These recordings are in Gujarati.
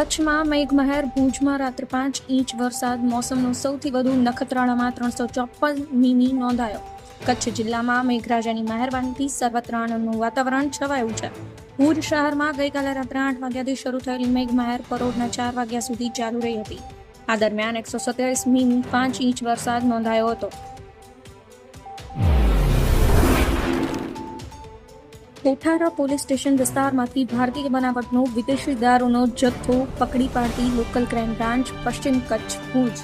કચ્છમાં મેઘમહેર, ભુજમાં રાત્રે પાંચ ઇંચ વરસાદ, મોસમનો સૌથી વધુ નખત્રાણામાં ત્રણસો ચોપન મીમી નોંધાયો. કચ્છ જિલ્લામાં મેઘરાજાની મહેરબાનીથી સર્વત્ર આનંદનું વાતાવરણ છવાયું છે. ભુજ શહેરમાં ગઈકાલે રાત્રે આઠ વાગ્યાથી શરૂ થયેલી મેઘમહેર પરોઢના ચાર વાગ્યા સુધી ચાલુ રહી હતી. આ દરમિયાન એકસો સત્યાવીસ મીમી પાંચ ઇંચ વરસાદ નોંધાયો હતો. કોઠારા પોલીસ સ્ટેશન વિસ્તારમાંથી ભારતીય બનાવટનો વિદેશી દારૂનો જથ્થો પકડી પાડતી લોકલ ક્રાઇમ બ્રાન્ચ પશ્ચિમ કચ્છ ભુજ.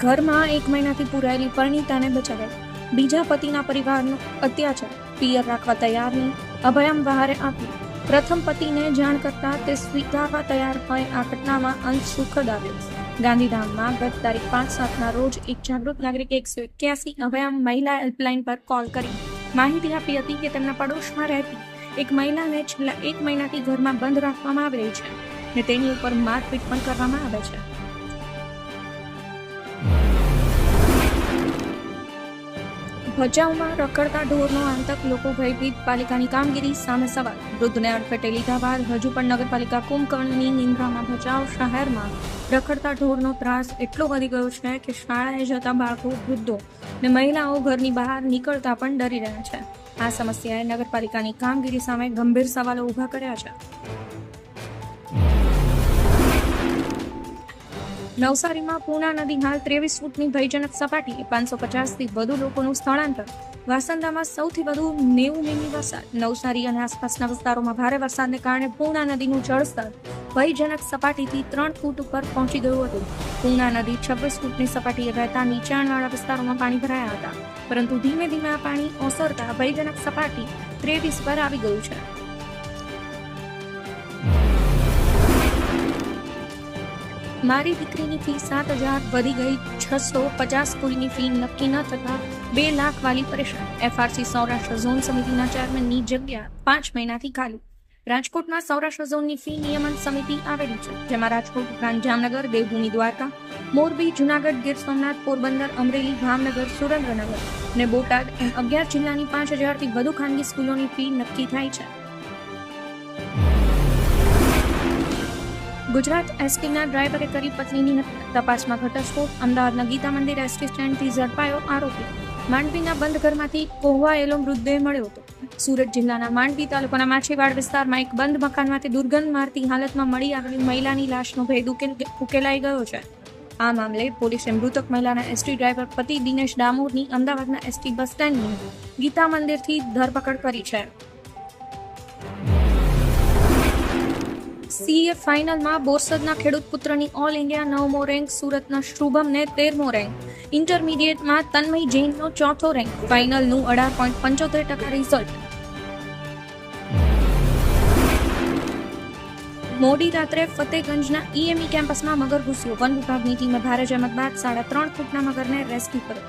ઘરમાં એક મહિનાથી પુરાયેલી પરિણીતાને બચાવ્યા. બીજા પતિના પરિવારનો અત્યાચાર. પિયર રાખવા તૈયાર નહીં અભયમ બહારે આપ્યું પ્રથમ પતિને જાણ કરતા તે સ્વીકારવા તૈયાર હોય આ ઘટનામાં અંત સુખદ આવ્યો. ગાંધીધામમાં ગત તારીખ પાંચ સાતના રોજ એક જાગૃત નાગરિકે એકસો એક્યાસી અભયામ મહિલા હેલ્પલાઇન પર કોલ કરી. માહિતી આપી હતી કે તેમના પડોશમાં રહેતી એક મહિલાને છેલ્લા એક મહિનાથી ઘરમાં બંધ રાખવામાં આવી રહી છે ને તેની ઉપર મારપીટ પણ કરવામાં આવે છે. ભચાઉમાં રખડતા ઢોરનો આતંક, લોકો ભયભીત પાલિકાની કામગીરી, સામે સવાલ. વૃદ્ધને અડફેટે લીધા બાદ હજુ પણ નગરપાલિકા કુંભકર્ણની નિંદ્રામાં ભચાઉ શહેરમાં રખડતા ઢોરનો ત્રાસ એટલો વધી ગયો છે કે શાળાએ જતા બાળકો વૃદ્ધો ને મહિલાઓ ઘરની બહાર નીકળતા પણ ડરી રહ્યા છે. આ સમસ્યાએ નગરપાલિકાની કામગીરી સામે ગંભીર સવાલો ઊભા કર્યા છે. નવસારીમાં પૂર્ણા નદી હાલ ત્રેવીસ ફૂટની ભયજનક સપાટી પાંચસો પચાસથી વધુ લોકોનું સ્થળાંતર. વાસંદામાં સૌથી વધુ નેવું મીમી વરસાદ. નવસારી અને આસપાસના વિસ્તારોમાં ભારે વરસાદને કારણે પૂર્ણા નદીનું જળસ્તર ભયજનક સપાટીથી ત્રણ ફૂટ ઉપર પહોંચી ગયું હતું. પૂર્ણા નદી છવ્વીસ ફૂટની સપાટીએ રહેતા નીચાણવાળા વિસ્તારોમાં પાણી ભરાયા હતા. પરંતુ ધીમે ધીમે આ પાણી ઓસરતા ભયજનક સપાટી ત્રેવીસ પર આવી ગયું છે. મારી દીકરીની ફી સાત હજાર વધી ગઈ, છસો પચાસ સ્કૂલની ફી નક્કી ન થતા બે લાખ વાલી પરેશાન. એફઆરસી સૌરાષ્ટ્ર ઝોન સમિતિના ચેરમેનની જગ્યા પાંચ મહિનાથી ખાલી. રાજકોટમાં સૌરાષ્ટ્ર ઝોનની ફી નિયમન સમિતિ આવેલી છે, જેમાં રાજકોટ, ઉપરાંત જામનગર, દેવભૂમિ, દ્વારકા, મોરબી, જુનાગઢ, ગીર સોમનાથ, પોરબંદર, અમરેલી, ભાવનગર, સુરેન્દ્રનગર અને બોટાદ એમ અગિયાર જિલ્લાની પાંચ હજારથી વધુ ખાનગી સ્કૂલોની ફી નક્કી થાય છે. ગુજરાત એસટીના ડ્રાઈવરે કરી પત્નીની તપાસમાં ઘટસ્ફોટ. અમદાવાદના ગીતા મંદિર એસટી સ્ટેન્ડથી ઝડપાયો આરોપી. માંડવીના બંધ ઘરમાંથી કોહવાયેલો મૃતદેહ મળ્યો હતો. સુરત જિલ્લાના માંડવી તાલુકાના માછીવાડ વિસ્તારમાં એક બંધ મકાનમાંથી દુર્ગંધ મારતી હાલતમાં મળી આવેલી મહિલાની લાશનો ભેદ ઉકેલ ઉકેલાઈ ગયો છે. આ મામલે પોલીસે મૃતક મહિલાના એસટી ડ્રાઈવર પતિ દિનેશ ડામોરની અમદાવાદના એસટી બસ સ્ટેન્ડની ગીતા મંદિરથી ધરપકડ કરી છે. સીએ ફાઇનલમાં બોરસદના ખેડૂત પુત્રની ઓલ ઇન્ડિયા નવમો રેન્ક, સુરતના શુભમને તેરમો રેન્ક, ઇન્ટરમીડિયેટમાં તન્મય જૈનનો ચોથો રેન્ક, ફાઇનલનું અઢાર પોઈન્ટ પંચોતેર ટકા રિઝલ્ટ. મોડી રાત્રે ફતેગંજના ઈએમઈ કેમ્પસમાં મગર ઘૂસ્યો વન વિભાગની ટીમે ભારે જમત બાદ સાડા ત્રણ ફૂટના મગરને રેસ્ક્યુ કર્યો.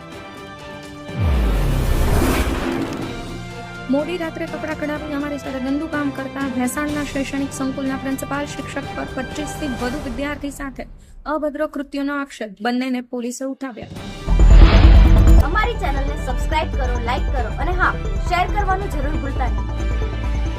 મોડી રાત્રે કપડાં કઢાવી અમારી સાથે ગંદુ કામ કરતા ભેસાણના શૈક્ષણિક સંકુલના પ્રિન્સિપાલ, શિક્ષક પર પચીસથી વધુ વિદ્યાર્થી સાથે અભદ્ર કૃત્યોનો આક્ષેપ બંનેને પોલીસે ઉઠાવ્યા. અમારી ચેનલને સબસ્ક્રાઇબ કરો, લાઇક કરો અને હા, શેર કરવાનું જરૂર ભૂલતા નહીં.